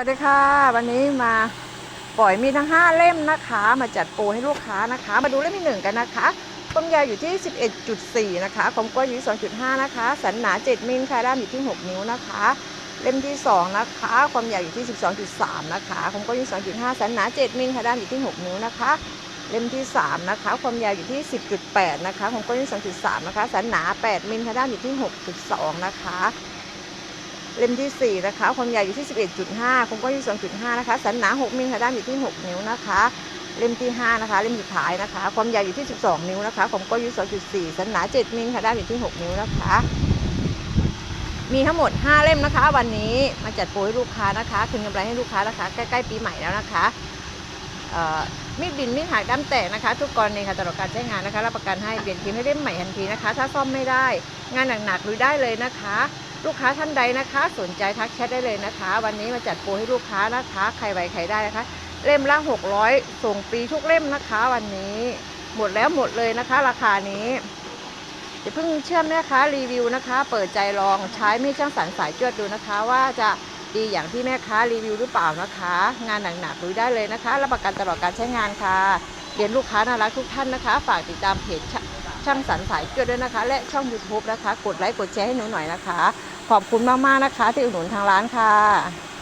สวัสดีค่ะ วันนี้มาปล่อยมีทั้ง 5 เล่มนะคะ มาจัดโปรให้ลูกค้านะคะ มาดูเล่มที่1กันนะคะความยาวอยู่ที่ 11.4 นะคะความกว้างอยู่ที่ 2.5 นะคะ สันหนา 7 มิลค่ะด้านอยู่ที่ 6 นิ้วนะคะ เล่มที่ 2 นะคะ ความยาวอยู่ที่ 12.3 นะคะความกว้างอยู่ที่2.5 สันหนา 7 มิลค่ะด้านอยู่ที่ 6 นิ้วนะคะ เล่มที่ 3 นะคะ ความยาวอยู่ที่ 10.8 นะคะความกว้างอยู่ที่2.3 นะคะ สันหนา 8 มิลค่ะด้านอยู่ที่ 6.2 นะคะ เล่มที่ 4 นะคะความยาวอยู่ที่ 11.5ความกว้างอยู่2.5นะคะสันหนา 6มิลค่ะด้านอยู่ที่ 6 นิ้วนะคะ เล่มที่ 5 นะคะ เล่มสุดท้ายนะคะ ความยาวอยู่ที่ 12 นิ้วนะคะความกว้างอยู่2.4สันหนา 7มิลค่ะด้านอยู่ที่ 6 นิ้วนะคะ มีทั้งหมด 5 เล่มนะคะ วันนี้มาจัดโปรให้ลูกค้านะคะคืนกำไรให้ลูกค้านะคะใกล้ๆปีใหม่แล้วนะคะมีดบินมีดหักด้ามแตกนะคะ ทุกกรณีค่ะตลอดการใช้งานนะคะรับประกันให้เปลี่ยนครีมให้เล่มใหม่ทันทีนะคะ ถ้าซ่อมไม่ได้งานหนักๆลุยได้เลยนะคะ ลูกค้าท่านใดนะคะ สนใจทักแชทได้เลยนะคะ วันนี้มาจัดโปรให้ลูกค้านะคะใครไหวใครได้นะคะ เล่มละ600 ส่งฟรีทุกเล่มนะคะ วันนี้หมดแล้วหมดเลยนะคะ ราคานี้อย่าเพิ่งเชื่อมนะคะรีวิวนะคะ เปิดใจลองใช้มีดช่างสันสายจวดดูนะคะ ว่าจะดีอย่างที่แม่ค้ารีวิวหรือเปล่านะคะ งานหนักๆลุยได้เลยนะคะรับประกันตลอดการใช้งานค่ะเรียนลูกค้าน่ารักทุกท่านนะคะ ฝากติดตามเพจช่างสรรสายจวดด้วยนะคะ และช่อง YouTube นะคะ กดไลค์กดแชร์ให้หนูหน่อยนะคะ ขอบคุณมากๆนะคะ ที่อุดหนุนทางร้านค่ะ